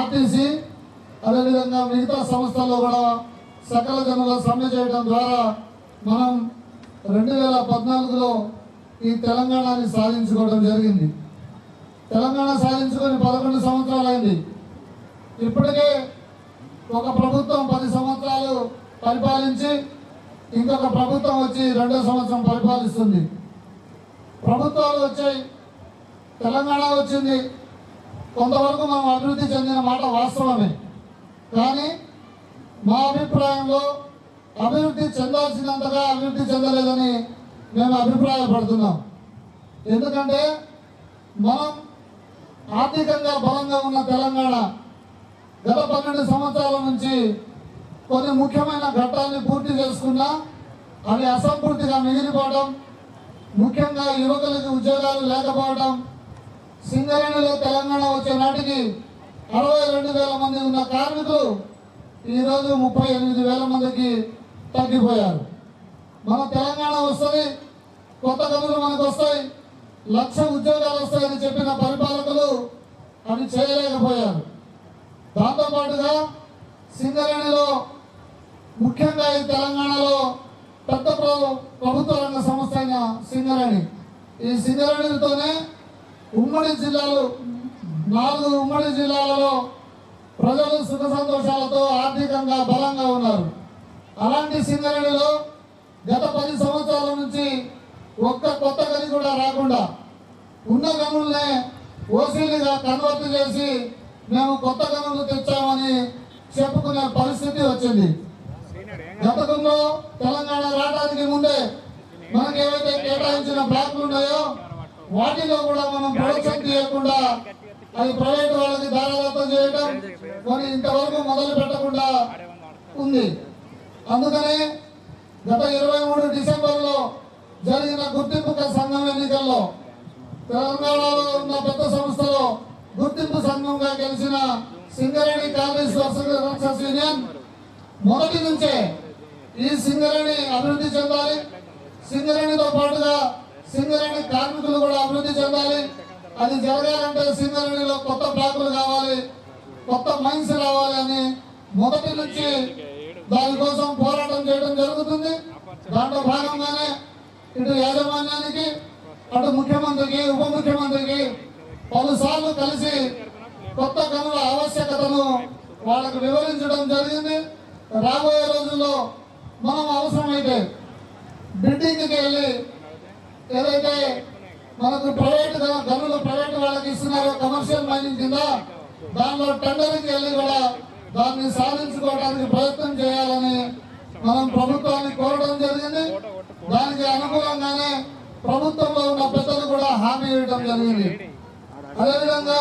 RTC అదేవిధంగా మిగతా సంస్థల్లో కూడా సకల జనుల సమ్మె చేయడం ద్వారా మనం రెండు వేల పద్నాలుగులో ఈ తెలంగాణని సాధించుకోవడం జరిగింది. తెలంగాణ సాధించుకొని పదకొండు సంవత్సరాలైంది. ఇప్పటికే ఒక ప్రభుత్వం పది సంవత్సరాలు పరిపాలించి ఇంకొక ప్రభుత్వం వచ్చి రెండో సంవత్సరం పరిపాలిస్తుంది. ప్రభుత్వాలు వచ్చాయి. తెలంగాణ వచ్చింది. కొంతవరకు మనం అభివృద్ధి చెందిన మాట వాస్తవమే. కానీ మా అభిప్రాయంలో అభివృద్ధి చెందాల్సినంతగా అభివృద్ధి చెందలేదని మేము అభిప్రాయపడుతున్నాం. ఎందుకంటే మనం ఆర్థికంగా బలంగా ఉన్న తెలంగాణ గత పన్నెండు సంవత్సరాల నుంచి కొన్ని ముఖ్యమైన ఘట్టాన్ని పూర్తి చేసుకున్నా అవి అసంపూర్తిగా మిగిలిపోవడం ముఖ్యంగా యువకులకి ఉద్యోగాలు లేకపోవడం సింగరేణిలో తెలంగాణ వచ్చే నాటికి అరవై రెండు వేల మంది ఉన్న కార్మికులు ఈరోజు ముప్పై ఎనిమిది వేల మందికి తగ్గిపోయారు. మన తెలంగాణ వస్తుంది కొత్త గనులు మనకు వస్తాయి లక్ష ఉద్యోగాలు వస్తాయని చెప్పిన పరిపాలకులు అవి చేయలేకపోయారు. దాంతోపాటుగా సింగరేణిలో ముఖ్యంగా ఈ తెలంగాణలో పెద్ద ప్రభుత్వ రంగ సంస్థ అయిన సింగరేణి. ఈ సింగరేణితోనే ఉమ్మడి జిల్లాలు నాలుగు ఉమ్మడి జిల్లాలలో ప్రజలు సుఖ సంతోషాలతో ఆర్థికంగా బలంగా ఉన్నారు. అలాంటి సింగరేణిలో గత పది సంవత్సరాల నుంచి ఒక్క కొత్త గది కూడా రాకుండా ఉన్న గనుల్నే ఓసీలుగా కన్వర్ట్ చేసి మేము కొత్త గనులు తెచ్చామని చెప్పుకునే పరిస్థితి వచ్చింది. గతంలో తెలంగాణ రావడానికి ముందే మనకి ఏవైతే కేటాయించిన బ్లాక్లు ఉన్నాయో వాటిలో కూడా మనం ప్రొడక్షన్ చేయకుండా అది ప్రైవేట్ వాళ్ళకి దారాదత్తం చేయడం మరి ఇంతవరకు మొదలు పెట్టకుండా ఉంది. అందుకనే గత ఇరవై మూడు డిసెంబర్లో జరిగిన గుర్తింపు సంఘం ఎన్నికల్లో తెలంగాణలో ఉన్న పెద్ద సంస్థలో గుర్తింపు సంఘంగా గెలిచిన సింగరేణి కాంగ్రెస్ వర్సెస్ యూనియన్ మొదటి నుంచే ఈ సింగరేణి అభివృద్ధి చెందాలి. సింగరేణితో పాటుగా సింగరేణి కార్మికులు కూడా అభివృద్ధి చెందాలి. అది జరగాలంటే సింగరేణిలో కొత్త బ్లాకులు కావాలి కొత్త మైన్స్ రావాలి అని మొదటి నుంచి దానికోసం పోరాటం చేయడం జరుగుతుంది. దాంట్లో భాగంగానే ఇటు యాజమాన్యానికి అటు ముఖ్యమంత్రికి ఉప ముఖ్యమంత్రికి పలుసార్లు కలిసి కొత్త గనుల ఆవశ్యకతను వాళ్ళకు వివరించడం జరిగింది. రాబోయే రోజుల్లో మనం అవసరమైతే బిడ్డింగ్కి వెళ్ళి ఏదైతే మనకు ప్రైవేట్ గనులు ప్రైవేట్ వాళ్ళకి ఇస్తున్నారో కమర్షియల్ మైనింగ్ కింద దానిలో టెండరింగ్ వెళ్ళి కూడా దాన్ని సాధించుకోవడానికి ప్రయత్నం చేయాలని మనం ప్రభుత్వాన్ని కోరడం జరిగింది. దానికి అనుకూలంగానే ప్రభుత్వంలో ఉన్న పెద్దలు కూడా హామీ ఇవ్వడం జరిగింది. అదేవిధంగా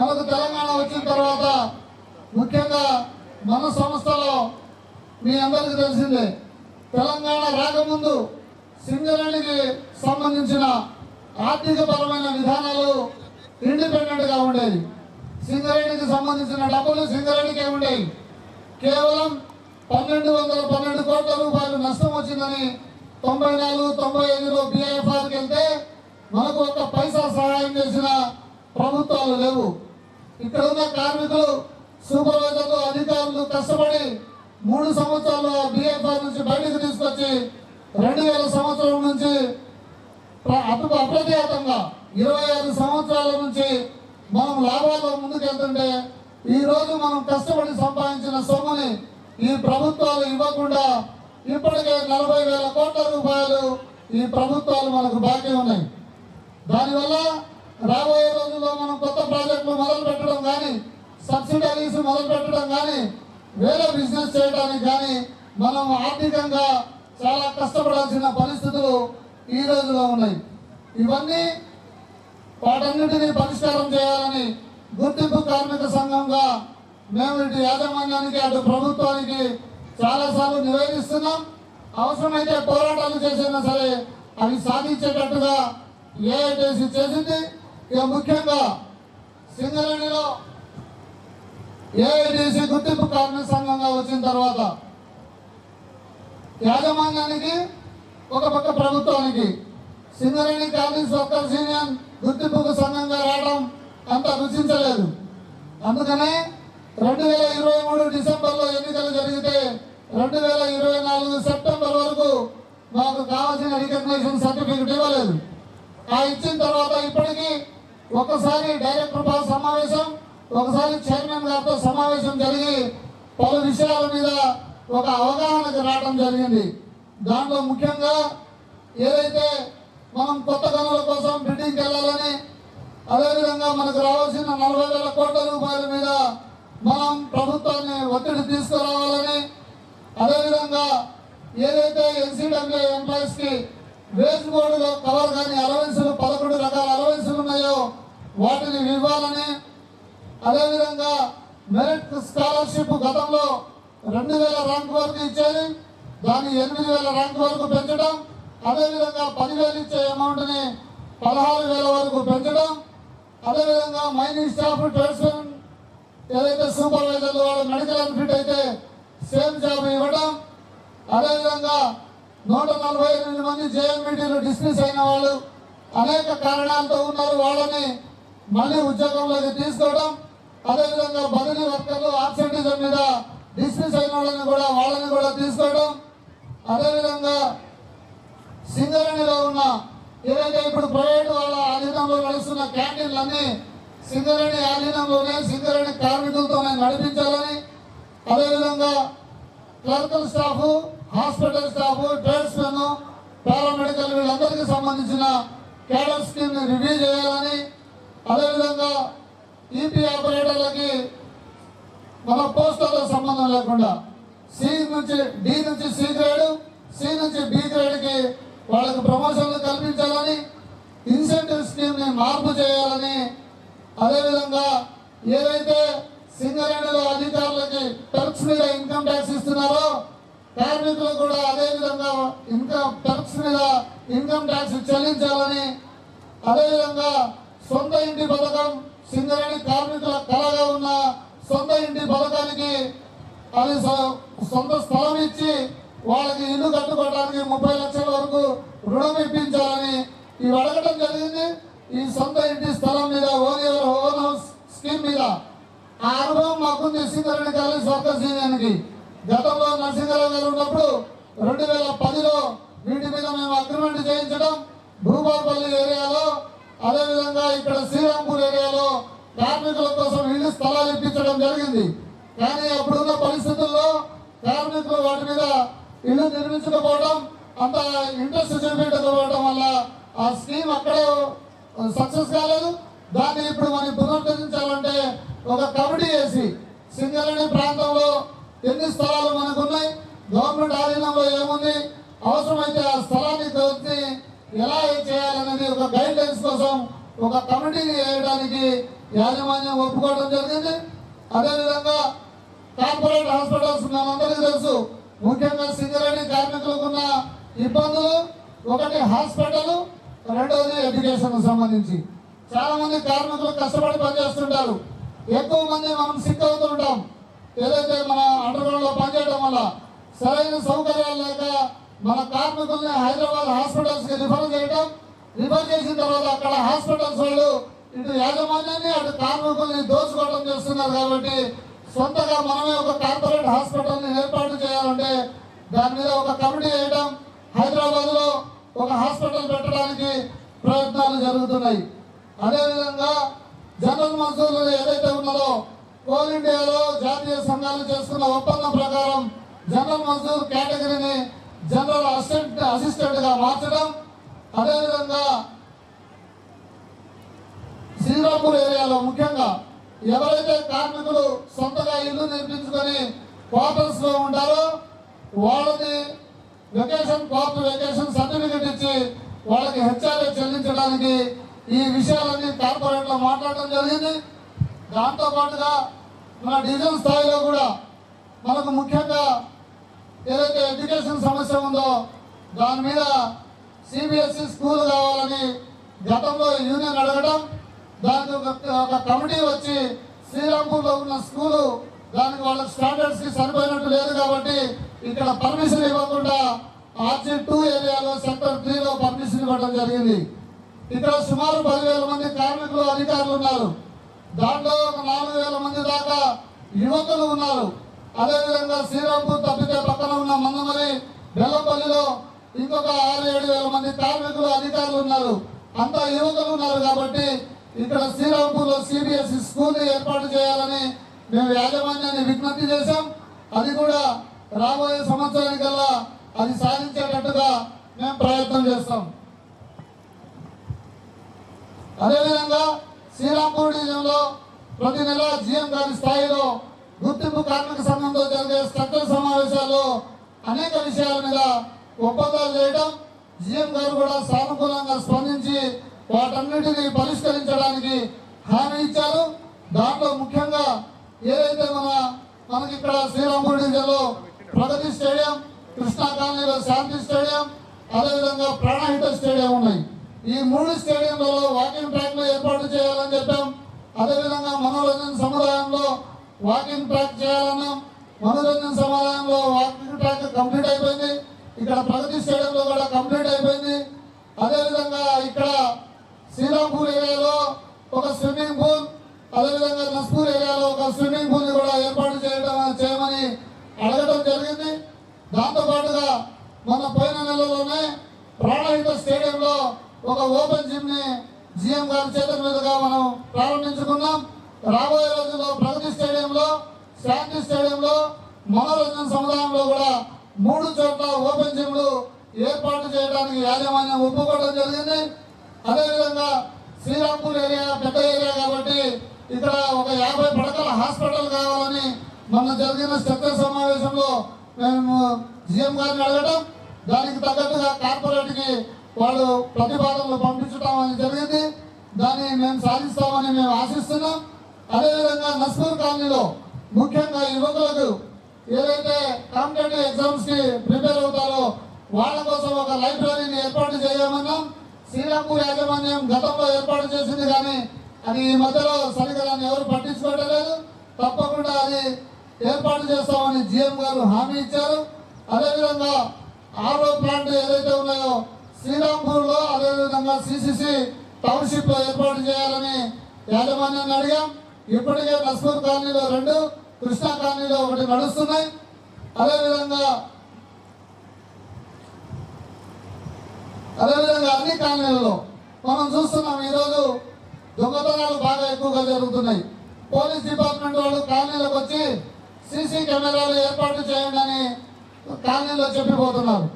మనకు తెలంగాణ వచ్చిన తర్వాత ముఖ్యంగా మన సంస్థలో మీ అందరికీ తెలిసిందే తెలంగాణ రాకముందు సింగరేణికి సంబంధించిన ఆర్థిక పరమైన విధానాలు ఇండిపెండెంట్గా ఉండేవి. సింగరేణికి సంబంధించిన డబ్బులు సింగరేణికే ఉండేవి. కేవలం పన్నెండు వందల పన్నెండు కోట్ల రూపాయలు నష్టం వచ్చిందని తొంభై నాలుగు తొంభై ఐదులో బిఐఎఫ్ఆర్కి వెళ్తే మనకు ఒక పైసా సహాయం చేసిన ప్రభుత్వాలు లేవు. ఇక్కడ ఉన్న కార్మికులు సూపర్వైజర్లు అధికారులు కష్టపడి మూడు సంవత్సరాలు బిఎఫ్ఆర్ నుంచి బయటకు తీసుకొచ్చి రెండు వేల సంవత్సరం నుంచి అప్పుడు అప్రతిహతంగా ఇరవై ఐదు సంవత్సరాల నుంచి మనం లాభాల్లో ముందుకెళ్తుంటే ఈరోజు మనం కష్టపడి సంపాదించిన సొమ్ముని ఈ ప్రభుత్వాలు ఇవ్వకుండా ఇప్పటికే నలభై వేల కోట్ల రూపాయలు ఈ ప్రభుత్వాలు మనకు బాకీ ఉన్నాయి. దానివల్ల రాబోయే రోజుల్లో మనం కొత్త ప్రాజెక్టులు మొదలు పెట్టడం కానీ సబ్సిడరీస్ మొదలు పెట్టడం కానీ వేరే బిజినెస్ చేయడానికి కానీ మనం ఆర్థికంగా చాలా కష్టపడాల్సిన పరిస్థితులు ఈ రోజులో ఉన్నాయి. ఇవన్నీ వాటన్నిటినీ పరిష్కారం చేయాలని గుర్తింపు కార్మిక సంఘంగా మేము ఇటు యాజమాన్యానికి అటు ప్రభుత్వానికి చాలాసార్లు నివేదిస్తున్నాం. అవసరమైతే పోరాటాలు చేసినా సరే అవి సాధించేటట్టుగా ఏఐటీసీ చేసింది. ఇక ముఖ్యంగా సింగరేణిలో ఏఐటీసీ గుర్తింపు కార్మిక సంఘంగా వచ్చిన తర్వాత యాజమాన్యానికి ఒక పక్క ప్రభుత్వానికి సింగరేణి కాంగ్రెస్ వర్కర్స్ యూనియన్ గుర్తింపుకు సంఘంగా రావడం అంత రుచించలేదు. అందుకనే రెండు వేల ఇరవై మూడు డిసెంబర్లో ఎన్నికలు జరిగితే రెండు వేల ఇరవై నాలుగు సెప్టెంబర్ వరకు మాకు కావాల్సిన రికగ్నేషన్ సర్టిఫికెట్ ఇవ్వలేదు. ఆ ఇచ్చిన తర్వాత ఇప్పటికీ ఒకసారి డైరెక్టర్ బాల్ సమావేశం ఒకసారి చైర్మన్ గారితో సమావేశం జరిగి పలు విషయాల మీద ఒక అవగాహనకు రావడం జరిగింది. దాంట్లో ముఖ్యంగా ఏదైతే మనం కొత్త గనుల కోసం బిల్డింగ్కి వెళ్ళాలని అదేవిధంగా మనకు రావాల్సిన నలభై వేల కోట్ల రూపాయల మీద మనం ప్రభుత్వాన్ని ఒత్తిడి తీసుకురావాలని అదేవిధంగా ఏదైతే ఎన్సీడబ్ల్యూ ఎంప్లాయీస్కి వేజ్ బోర్డులో కవర్ కానీ అలవెన్సులు పదకొండు రకాల అలవెన్సులు ఉన్నాయో వాటిని ఇవ్వాలని అదేవిధంగా మెరిట్ స్కాలర్షిప్ గతంలో రెండు వేల ర్యాంక్ వరకు ఇచ్చేది. దాన్ని ఎనిమిది వేల ర్యాంక్ వరకు పెంచడం అదేవిధంగా పదివేలు ఇచ్చే అమౌంట్ని పదహారు వేల వరకు పెంచడం అదేవిధంగా మైనింగ్ స్టాఫ్ ట్రేడ్స్మెన్ ఏదైతే సూపర్వైజర్లు వాళ్ళు మెడికల్ అన్ఫిట్ అయితే సేమ్ జాబ్ ఇవ్వడం అదేవిధంగా నూట నలభై ఎనిమిది మంది జేఎంబీటీలు డిస్మిస్ అయిన వాళ్ళు అనేక కారణాలతో ఉన్నారు. వాళ్ళని మళ్ళీ ఉద్యోగంలోకి తీసుకోవడం అదేవిధంగా బదిలీ వర్కర్లు ఆబ్సెంటిజం మీద డిస్మిస్ అయిన వాళ్ళని కూడా వాళ్ళని కూడా తీసుకోవడం అదేవిధంగా సింగరేణిలో ఉన్న ఏదైతే ఇప్పుడు ప్రైవేట్ వాళ్ళ ఆధీనంలో నడుస్తున్న క్యాంటీన్లన్నీ సింగరేణి ఆధీనంలోనే సింగరేణి కార్మికులతోనే నడిపించాలని అదేవిధంగా clerical staff hospital staff tradesmen paramedical వీళ్ళందరికీ సంబంధించిన కేడర్ స్కీమ్ని రివ్యూ చేయాలని అదేవిధంగా ఈపీ ఆపరేటర్లకి మన పోస్టులతో సంబంధం లేకుండా సి నుంచి డి నుంచి సి గ్రేడ్ సి నుంచి బి గ్రేడ్కి వాళ్ళకు వాళ్ళకి ప్రమోషన్లు కల్పించాలని ఇన్సెంటివ్ స్కీమ్ని మార్పు చేయాలని అదేవిధంగా ఏదైతే సింగరేణిలో అధికారులకి టర్క్స్ మీద ఇన్కమ్ ట్యాక్స్ ఇస్తున్నారో కార్మికులు కూడా అదేవిధంగా ఇన్కమ్ టర్క్స్ మీద ఇన్కమ్ ట్యాక్స్ చెల్లించాలని అదేవిధంగా సొంత ఇంటి పథకం సింగరేణి కార్మికుల కళగా ఉన్న సొంత ఇంటి పథకానికి అది సొంత స్థలం ఇచ్చి వాళ్ళకి ఇల్లు కట్టుకోవడానికి ముప్పై లక్షల వరకు రుణం ఇప్పించాలని ఇవి అడగటం జరిగింది. ఈ సొంత ఇంటి స్థలం మీద own your own house scheme మీద. ఆ అనుభవం మాకు సింగరేణి కాలేజ్ వర్కర్స్ యూనియన్కి గతంలో నరసింహరావు గారు ఉన్నప్పుడు రెండు వేల పదిలో వీటి మీద మేము అగ్రిమెంట్ చేయించడం భూపాలపల్లి ఏరియాలో అదేవిధంగా ఇక్కడ శ్రీరాంపూర్ ఏరియాలో కార్మికుల కోసం ఇల్లు స్థలాలు ఇప్పించడం జరిగింది. కానీ అప్పుడున్న పరిస్థితుల్లో కార్మికులు వాటి మీద ఇల్లు నిర్మించకపోవడం అంత ఇంట్రెస్ట్ చూపించకపోవడం వల్ల ఆ స్కీమ్ అక్కడే సక్సెస్ కాలేదు. దాన్ని ఇప్పుడు మనం పునరుద్ధరించాలంటే ఒక కమిటీ వేసి సింగరేణి ప్రాంతంలో ఎన్ని స్థలాలు మనకు ఉన్నాయి గవర్నమెంట్ ఆధీనంలో ఏముంది అవసరమైతే ఆ స్థలాన్ని దొరికి ఎలా చేయాలనేది ఒక గైడ్ లైన్స్ కోసం ఒక కమిటీని వేయడానికి యాజమాన్యం ఒప్పుకోవడం జరిగింది. అదేవిధంగా కార్పొరేట్ హాస్పిటల్స్ మనందరికీ తెలుసు. ముఖ్యంగా సింగరేణి కార్మికులకు ఉన్న ఇబ్బందులు ఒకటి హాస్పిటల్ రెండవది ఎడ్యుకేషన్ సంబంధించి. చాలా మంది కార్మికులు కష్టపడి పనిచేస్తుంటారు. ఎక్కువ మంది మనం సిక్ అవుతుంటాం. ఏదైతే మన అండర్గ్రౌండ్లో పనిచేయడం వల్ల సరైన సౌకర్యాలు లేక మన కార్మికుల్ని హైదరాబాద్ హాస్పిటల్స్కి రిఫర్ చేయడం రిఫర్ చేసిన తర్వాత అక్కడ హాస్పిటల్స్ వాళ్ళు ఇటు యాజమాన్యాన్ని అటు కార్మికుల్ని దోచుకోవడం చేస్తున్నారు కాబట్టి సొంతగా మనమే ఒక కార్పొరేట్ హాస్పిటల్ని ఏర్పాటు చేయాలంటే దాని మీద ఒక కమిటీ వేయడం హైదరాబాద్లో ఒక హాస్పిటల్ పెట్టడానికి ప్రయత్నాలు జరుగుతున్నాయి. అదేవిధంగా జనరల్ మజదూర్లు ఏదైతే ఉన్నదో కోల్ ఇండియాలో జాతీయ సంఘాలు చేస్తున్న ఒప్పందం ప్రకారం జనరల్ మజదూర్ కేటగిరీని జనరల్ అసిస్టెంట్ అసిస్టెంట్గా మార్చడం అదేవిధంగా శ్రీరాంపూర్ ఏరియాలో ముఖ్యంగా ఎవరైతే కార్మికులు సొంతగా ఇల్లు నిర్మించుకొని క్వార్టర్స్లో ఉంటారో వాళ్ళని వెకేషన్ క్వార్టర్ వెకేషన్ సర్టిఫికెట్ ఇచ్చి వాళ్ళకి హెచ్ఆర్ఏ చెల్లించడానికి ఈ విషయాలన్నీ కార్పొరేట్లో మాట్లాడడం జరిగింది. దాంతో పాటుగా మన డివిజన్ స్థాయిలో కూడా మనకు ముఖ్యంగా ఏదైతే ఎడ్యుకేషన్ సమస్య ఉందో దాని మీద సిబిఎస్ఈ స్కూల్ కావాలని గతంలో యూనియన్ అడగడం దానికి ఒక ఒక కమిటీ వచ్చి శ్రీరాంపూర్లో ఉన్న స్కూలు దానికి వాళ్ళ స్టాండర్డ్స్కి సరిపోయినట్టు లేదు కాబట్టి ఇక్కడ పర్మిషన్ ఇవ్వకుండా ఆర్జీ టూ ఏరియాలో సెక్టర్ త్రీలో పర్మిషన్ ఇవ్వడం జరిగింది. ఇక్కడ సుమారు పదివేల మంది కార్మికులు అధికారులు ఉన్నారు. దాంట్లో ఒక నాలుగు వేల మంది దాకా యువకులు ఉన్నారు. అదేవిధంగా శ్రీరాంపూర్ తప్పితే పక్కన ఉన్న మందమరి బెల్లంపల్లిలో ఇంకొక ఆరు ఏడు వేల మంది కార్మికులు అధికారులు ఉన్నారు. అంతా యువకులు ఉన్నారు కాబట్టి ఇక్కడ శ్రీరాంపూర్లో సిబిఎస్ఈ స్కూల్ ఏర్పాటు చేయాలని మేము యాజమాన్యాన్ని విజ్ఞప్తి చేశాం. అది కూడా రాబోయే సంవత్సరానికల్లా అది సాధించేటట్టుగా మేము ప్రయత్నం చేస్తాం. అదేవిధంగా శ్రీరాంపూర్ డివిజన్లో ప్రతి నెల జీఎం గారి స్థాయిలో గుర్తింపు కార్మిక సంఘంతో జరిగే స్ట్రక్చర్ సమావేశాల్లో అనేక విషయాల మీద ఒప్పందాలు చేయడం జీఎం గారు కూడా సానుకూలంగా స్పందించి వాటన్నిటిని పరిష్కరించడానికి హామీ ఇచ్చారు. దాంట్లో ముఖ్యంగా ఏదైతే మన మనకి ఇక్కడ శ్రీరాంపూర్ జిల్లాలో ప్రగతి స్టేడియం కృష్ణా కాలనీలో శాంతి స్టేడియం అదేవిధంగా ప్రాణహిత స్టేడియం ఉన్నాయి. ఈ మూడు స్టేడియంలలో వాకింగ్ ట్రాక్లు ఏర్పాటు చేయాలని చెప్పాం. అదేవిధంగా మనోరంజన సముదాయంలో వాకింగ్ ట్రాక్ చేయాలన్నాం. మనోరంజన సముదాయంలో వాకింగ్ ట్రాక్ కంప్లీట్ అయిపోయింది. ఇక్కడ ప్రగతి స్టేడియంలో కూడా కంప్లీట్ అయిపోయింది. అదేవిధంగా ఇక్కడ శ్రీరాంపూర్ ఏరియాలో ఒక స్విమ్మింగ్ పూల్ అదేవిధంగా నస్పూర్ ఏరియాలో ఒక స్విమ్మింగ్ పూల్ కూడా ఏర్పాటు చేయడం చేయమని అడగడం జరిగింది. దాంతోపాటుగా మన పోయిన నెలలోనే ప్రాణహిత స్టేడియంలో ఒక ఓపెన్ జిమ్ని జిఎం గారి చేతుల మీదుగా మనం ప్రారంభించుకున్నాం. రాబోయే రోజుల్లో ప్రగతి స్టేడియంలో శాంతి స్టేడియంలో మనోరంజన సముదాయంలో కూడా మూడు చోట్ల ఓపెన్ జిమ్లు ఏర్పాటు చేయడానికి యాజమాన్యం ఒప్పుకోవడం జరిగింది. అదేవిధంగా శ్రీరాంపూర్ ఏరియా పెద్ద ఏరియా కాబట్టి ఇక్కడ ఒక యాభై పడకల హాస్పిటల్ కావాలని మొన్న జరిగిన శ్రద్ధ సమావేశంలో మేము సీఎం గారిని అడగడం దానికి తగ్గట్టుగా కార్పొరేట్కి వాళ్ళు ప్రతిపాదనలు పంపించడం అని జరిగింది. దాన్ని మేము సాధిస్తామని మేము ఆశిస్తున్నాం. అదేవిధంగా నస్పూర్ కాలనీలో ముఖ్యంగా యువకులకు ఏదైతే కాంపిటేటివ్ ఎగ్జామ్స్కి ప్రిపేర్ అవుతారో వాళ్ళ కోసం ఒక లైబ్రరీని ఏర్పాటు చేయమన్నాం. శ్రీరాంపూర్ యాజమాన్యం గతంలో ఏర్పాటు చేసింది కానీ అది ఈ మధ్యలో సరిగ్గా దాన్ని ఎవరు పట్టించుకోవటం లేదు తప్పకుండా అది ఏర్పాటు చేస్తామని జిఎం గారు హామీ ఇచ్చారు. అదేవిధంగా ఆరో ప్లాంట్ ఏదైతే ఉన్నాయో శ్రీరాంపూర్లో అదేవిధంగా సిసిసి టౌన్షిప్లో ఏర్పాటు చేయాలని యాజమాన్యాన్ని అడిగాం. ఇప్పటికే నస్పూర్ కాలనీలో రెండు కృష్ణా కాలనీలో ఒకటి నడుస్తున్నాయి. అదేవిధంగా అదేవిధంగా అన్ని కాలనీలలో మనం చూస్తున్నాం ఈరోజు దొంగతనాలు బాగా ఎక్కువగా జరుగుతున్నాయి. పోలీస్ డిపార్ట్మెంట్ వాళ్ళు కాలనీలకు వచ్చి సీసీ కెమెరాలు ఏర్పాటు చేయండి అని కాలనీలో చెప్పిపోతున్నారు.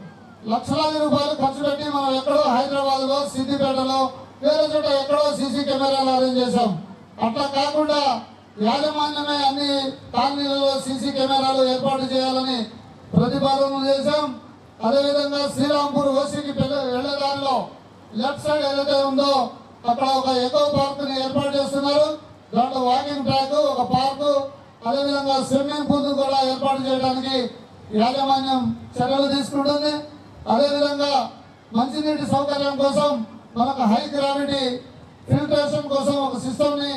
లక్షలాది రూపాయలు ఖర్చు పెట్టి మనం ఎక్కడో హైదరాబాద్లో సిద్దిపేటలో వేరే చోట ఎక్కడో సీసీ కెమెరాలు అరేంజ్ చేశాం. అట్లా కాకుండా యాజమాన్యమే అన్ని కాలనీలలో సీసీ కెమెరాలు ఏర్పాటు చేయాలని ప్రతిపాదనలు చేశాం. అదేవిధంగా శ్రీరాంపూర్ ఓసీకి వెళ్ళేదారిలో లెఫ్ట్ సైడ్ ఏదైతే ఉందో అక్కడ ఒక ఎకో పార్క్ని ఏర్పాటు చేస్తున్నారు. దాంట్లో వాకింగ్ ట్రాక్ ఒక పార్కు అదేవిధంగా స్విమ్మింగ్ పూల్ కూడా ఏర్పాటు చేయడానికి యాజమాన్యం చర్యలు తీసుకుంటుంది. అదేవిధంగా మంచినీటి సౌకర్యం కోసం మనకు హై గ్రావిటీ ఫిల్టరేషన్ కోసం ఒక సిస్టమ్ని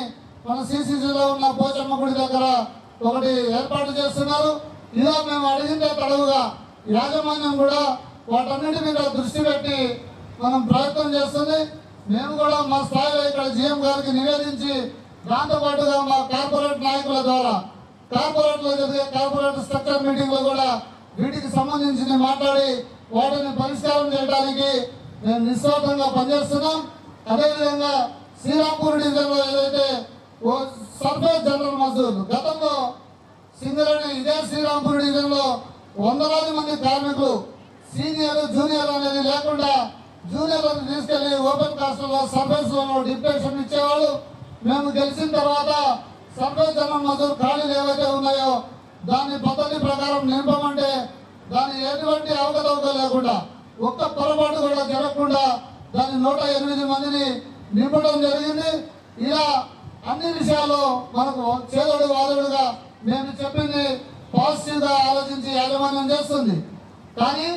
మన సిసిసిలో ఉన్న పోచమ్మ గుడి దగ్గర ఒకటి ఏర్పాటు చేస్తున్నారు. ఇలా మేము అడిగిందే తడవుగా యాజమాన్యం కూడా వాటన్నిటి మీద దృష్టి పెట్టి మనం ప్రయత్నం చేస్తుంది. మేము కూడా మా స్థాయిలో ఇక్కడ జీఎం గారికి నివేదించి దాంతోపాటుగా మా కార్పొరేట్ నాయకుల ద్వారా కార్పొరేట్లో జరిగే కార్పొరేట్ స్ట్రక్చర్ మీటింగ్లో కూడా వీటికి సంబంధించి మాట్లాడి వాటిని పరిష్కారం చేయడానికి మేము నిస్వార్థంగా పనిచేస్తున్నాం. అదేవిధంగా శ్రీరాంపూర్ డివిజన్లో ఏదైతే ఓ సర్ఫేస్ జనరల్ మజూర్ గతంలో సింగరేణి ఇదే శ్రీరాంపూర్ డివిజన్లో వందలాది మంది కార్మికులు సీనియర్ జూనియర్ అనేది లేకుండా జూనియర్లను తీసుకెళ్ళి ఓపెన్ కాస్టర్లో లో సర్ఫేస్ డిప్యూటేషన్ ఇచ్చేవాళ్ళు. మేము గెలిచిన తర్వాత సర్పంచ్ జనం మధురు ఖాళీలు ఏవైతే ఉన్నాయో దాని పద్ధతి ప్రకారం నింపమంటే దాని ఎటువంటి అవకతవక లేకుండా ఒక్క పొరపాటు కూడా జరగకుండా దాని నూట ఎనిమిది మందిని నింపడం జరిగింది. ఇలా అన్ని విషయాల్లో మనకు చేదోడు వాదోడుగా మేము చెప్పింది పాజిటివ్గా ఆలోచించి యాజమాన్యం చేస్తుంది? కానీ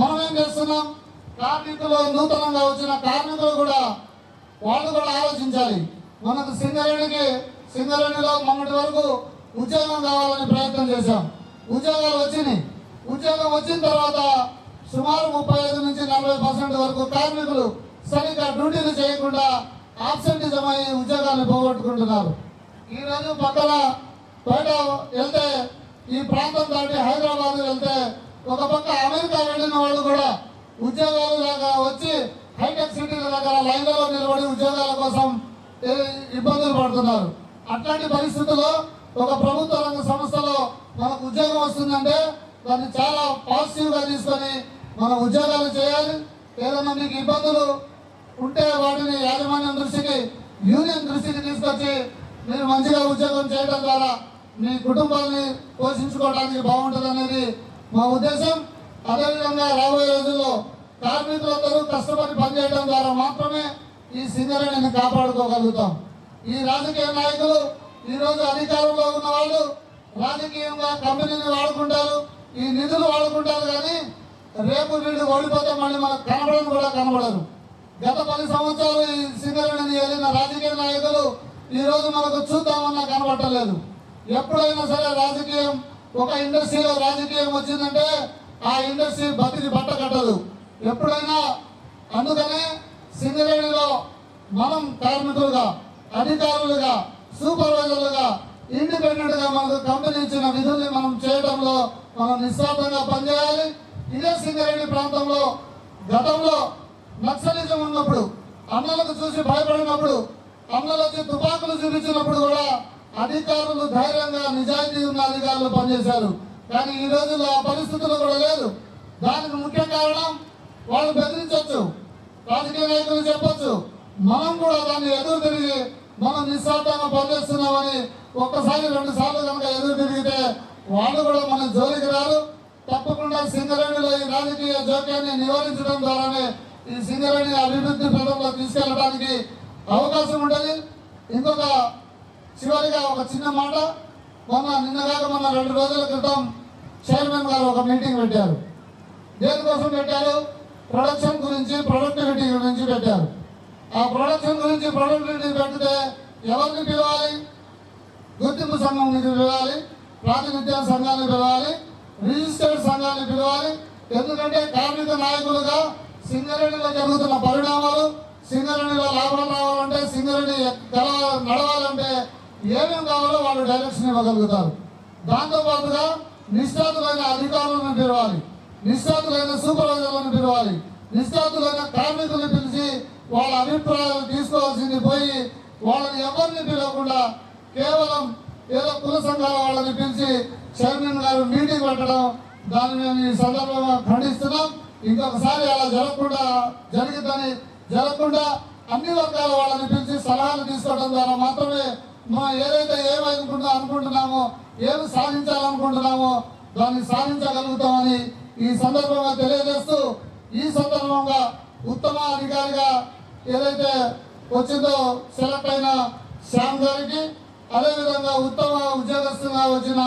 మనం ఏం చేస్తున్నాం? కార్మికులు నూతనంగా వచ్చిన కార్మికులు కూడా వాళ్ళు కూడా ఆలోచించాలి. మనకు సింగరేణికి సింగరేణిలో మొన్నటి వరకు ఉద్యోగం కావాలని ప్రయత్నం చేశాం. ఉద్యోగాలు వచ్చినాయి. ఉద్యోగం వచ్చిన తర్వాత సుమారు ముప్పై ఐదు నుంచి నలభై పర్సెంట్ వరకు కార్మికులు సరిగ్గా డ్యూటీలు చేయకుండా ఆబ్సెంటిజం అయ్యి ఉద్యోగాన్ని పోగొట్టుకుంటున్నారు. ఈ రోజు పక్కన బయట వెళ్తే ఈ ప్రాంతం దాటి హైదరాబాద్ వెళ్తే ఒక పక్క అమెరికా వెళ్ళిన వాళ్ళు కూడా ఉద్యోగాలు లాగా వచ్చి హైటెక్ సిటీల దగ్గర లైన్లలో నిలబడి ఉద్యోగాల కోసం ఇబ్బందులు పడుతున్నారు. అట్లాంటి పరిస్థితుల్లో ఒక ప్రభుత్వ రంగ సంస్థలో మనకు ఉద్యోగం వస్తుందంటే దాన్ని చాలా పాజిటివ్గా తీసుకొని మన ఉద్యోగాలు చేయాలి. ఏదైనా మీకు ఇబ్బందులు ఉంటే వాటిని యాజమాన్యం దృష్టికి యూనియన్ దృష్టికి తీసుకొచ్చి మీరు మంచిగా ఉద్యోగం చేయడం ద్వారా మీ కుటుంబాన్ని పోషించుకోవడానికి బాగుంటుంది అనేది మా ఉద్దేశం. అదేవిధంగా రాబోయే రోజుల్లో కార్మికులందరూ కష్టపడి పనిచేయడం ద్వారా మాత్రమే ఈ సింగరేణిని కాపాడుకోగలుగుతాం. ఈ రాజకీయ నాయకులు ఈరోజు అధికారంలో ఉన్న వాళ్ళు రాజకీయంగా కంపెనీని వాడుకుంటారు ఈ నిధులు వాడుకుంటారు కానీ రేపు వీళ్ళు ఓడిపోతే మళ్ళీ మనకు కనబడని కూడా కనబడరు. గత పది సంవత్సరాలు ఈ సింగరేణిని వెళ్ళిన రాజకీయ నాయకులు ఈరోజు మనకు చూద్దామన్నా కనబట్టలేదు ఎప్పుడైనా సరే రాజకీయం ఒక ఇండస్ట్రీలో రాజకీయం వచ్చిందంటే ఆ ఇండస్ట్రీ బతికి బట్ట కట్టదు. ఎప్పుడైనా అందుకనే సింగరేణిలో మనం కార్మికులుగా అధికారులుగా సూపర్వైజర్లుగా ఇండిపెండెంట్గా మనకు కంపెనీ ఇచ్చిన విధుల్ని మనం చేయడంలో మనం నిస్వార్థంగా పనిచేయాలి. ఇదే సింగరేణి ప్రాంతంలో గతంలో నక్సలిజం ఉన్నప్పుడు అన్నలకు చూసి భయపడినప్పుడు అన్నలు వచ్చి తుపాకులు చూపించినప్పుడు కూడా అధికారులు ధైర్యంగా నిజాయితీ ఉన్న అధికారులు పనిచేశారు. కానీ ఈ రోజుల్లో ఆ పరిస్థితులు కూడా లేదు. దానికి ముఖ్య కారణం వాళ్ళు బెదిరించవచ్చు రాజకీయ నాయకులు చెప్పచ్చు. మనం కూడా దాన్ని ఎదురు తిరిగి మనం నిస్వార్థంగా పనిచేస్తున్నామని ఒక్కసారి రెండు సార్లు కనుక ఎదురు తిరిగితే వాళ్ళు కూడా మన జోలికి రారు. తప్పకుండా సింగరేణిలో ఈ రాజకీయ జోక్యాన్ని నివారించడం ద్వారానే ఈ సింగరేణి అభివృద్ధి పథంలో తీసుకెళ్ళడానికి అవకాశం ఉంటుంది. ఇంకొక చివరిగా ఒక చిన్న మాట. మొన్న నిన్నగాక మొన్న రెండు రోజుల క్రితం చైర్మన్ గారు ఒక మీటింగ్ పెట్టారు. దేనికోసం పెట్టారు? ప్రొడక్షన్ గురించి ప్రొడక్టివిటీ గురించి పెట్టారు. ఆ ప్రొడక్షన్ గురించి ప్రొడక్టివిటీ పెడితే ఎవరిని పిలవాలి? గుర్తింపు సంఘం పిలవాలి ప్రాతినిధ్య సంఘాన్ని పిలవాలి రిజిస్టర్డ్ సంఘాన్ని పిలవాలి. ఎందుకంటే కార్మిక నాయకులుగా సింగరేణిలో జరుగుతున్న పరిణామాలు సింగరేణిలో లాభం రావాలంటే సింగరేణి గెలవ- నడవాలంటే ఏమేమి కావాలో వాళ్ళు డైరెక్షన్ ఇవ్వగలుగుతారు. దాంతోపాటుగా నిష్ఠాతులైన అధికారులను పిలవాలి. నిష్ఠాతులైన సూపర్వైజర్లను పిలవాలి. నిష్ఠాతులైన కార్మికులను పిలిచి వాళ్ళ అభిప్రాయాలు తీసుకోవాల్సింది పోయి వాళ్ళని ఎవరిని పిలవకుండా కేవలం ఏదో కుల సంఘాల వాళ్ళని పిలిచి చైర్మన్ గారు మీటింగ్ పెట్టడం దాన్ని మేము ఈ సందర్భంగా ఖండిస్తున్నాం. ఇంకొకసారి అలా జరగకుండా జరిగిందని జరగకుండా అన్ని వర్గాల వాళ్ళని పిలిచి సలహాలు తీసుకోవడం ద్వారా మాత్రమే మా ఏదైతే ఏమనుకుంటా అనుకుంటున్నామో ఏమి సాధించాలనుకుంటున్నామో దాన్ని సాధించగలుగుతామని ఈ సందర్భంగా తెలియజేస్తూ ఈ సందర్భంగా ఉత్తమ అధికారిగా ఏదైతే వచ్చిందో సెలెక్ట్ అయిన శ్యామ్ గారికి అదేవిధంగా ఉత్తమ ఉద్యోగస్తుగా వచ్చిన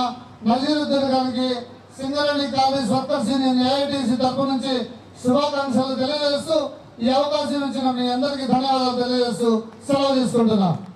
నజీరుద్దీన్ గారికి Singareni college workers union AITC తరపు నుంచి శుభాకాంక్షలు తెలియజేస్తూ ఈ అవకాశం ఇచ్చిన మీ అందరికీ ధన్యవాదాలు తెలియజేస్తూ సెలవు తీసుకుంటున్నాను